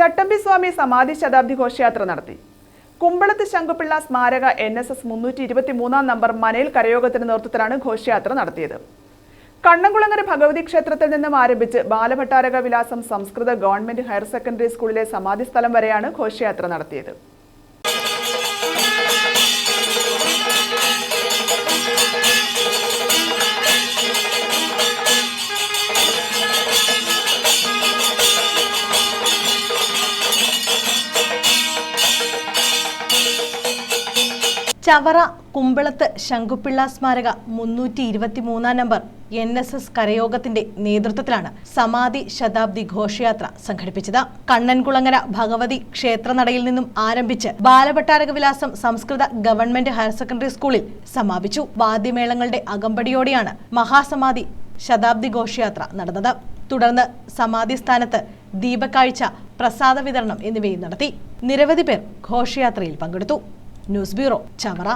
ചട്ടമ്പി സ്വാമി സമാധി ശതാബ്ദി ഘോഷയാത്ര നടത്തി. കുമ്പളത്ത് ശങ്കുപിള്ള സ്മാരക എൻ എസ് എസ് മുന്നൂറ്റി ഇരുപത്തി മൂന്നാം നമ്പർ മനയിൽ കരയോഗത്തിന്റെ നേതൃത്വത്തിലാണ് ഘോഷയാത്ര നടത്തിയത്. കണ്ണംകുളങ്ങര ഭഗവതി ക്ഷേത്രത്തിൽ നിന്നും ആരംഭിച്ച് ബാലഭട്ടാരക വിലാസം സംസ്കൃത ഗവൺമെന്റ് ഹയർ സെക്കൻഡറി സ്കൂളിലെ സമാധി സ്ഥലം വരെയാണ് ഘോഷയാത്ര നടത്തിയത്. ചവറ കുമ്പളത്ത് ശങ്കുപിള്ള സ്മാരക മുന്നൂറ്റി ഇരുപത്തി മൂന്നാം നമ്പർ എൻ എസ് എസ് കരയോഗത്തിന്റെ നേതൃത്വത്തിലാണ് സമാധി ശതാബ്ദി ഘോഷയാത്ര സംഘടിപ്പിച്ചത്. കണ്ണൻകുളങ്ങര ഭഗവതി ക്ഷേത്രനടയിൽ നിന്നും ആരംഭിച്ച് ബാലഭട്ടാരക വിലാസം സംസ്കൃത ഗവൺമെന്റ് ഹയർ സെക്കൻഡറി സ്കൂളിൽ സമാപിച്ചു. വാദ്യമേളങ്ങളുടെ അകമ്പടിയോടെയാണ് മഹാസമാധി ശതാബ്ദി ഘോഷയാത്ര നടന്നത്. തുടർന്ന് സമാധി സ്ഥാനത്ത് ദീപക്കാഴ്ച പ്രസാദ വിതരണം എന്നിവയും നടത്തി. നിരവധി പേർ ഘോഷയാത്രയിൽ പങ്കെടുത്തു. News bureau Chavara.